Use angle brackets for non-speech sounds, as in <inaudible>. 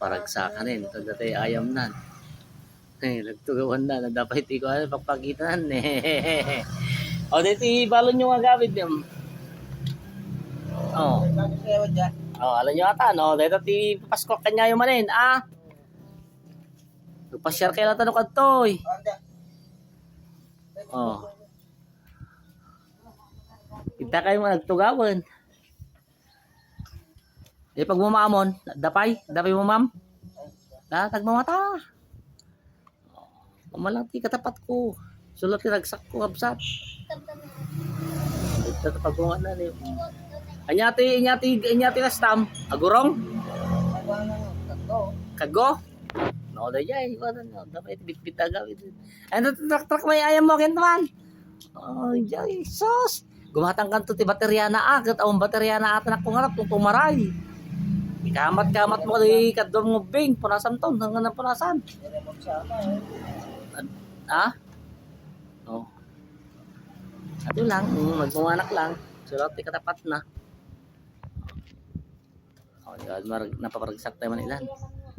paragsakan ito dati ayam nan. Eh, nagtugawan na, na dapat iti ko ano, pagpagitan eh. <laughs> o, dito balon nyo nga gamit niyo. Oh. Oh, alam nyo ata, no? Dito ti Pasko kanya yung manin, ah. Nagpa-share kayo lang tanong kantoy. Oh. Kita kayo mga nagtugawan. Eh, pag mumamon, dapay, dapay mo ma'am. Na, tagmamata. Umalang ti katapat ko. Sulat ti ragsak ko pag mga na ni. Anyati, anyati, anyati na stam. Agurong? Kago? No, da jay. Dapat bitbit agawid. Ano trak trak may ayam mo kintuan? Oh, jay, sus. Gumatang kanto ti baterya na agat, awang baterya na atan ako ngarap kung tumaray. Kamat-kamat mo di kadom mo bing, punasan to, hanggang na punasan. Ha? Oh. Ato lang, mm, magmuanak lang. Sulat ti katapat na. Oh, yan, marag, napaparagsak tayo man ilan.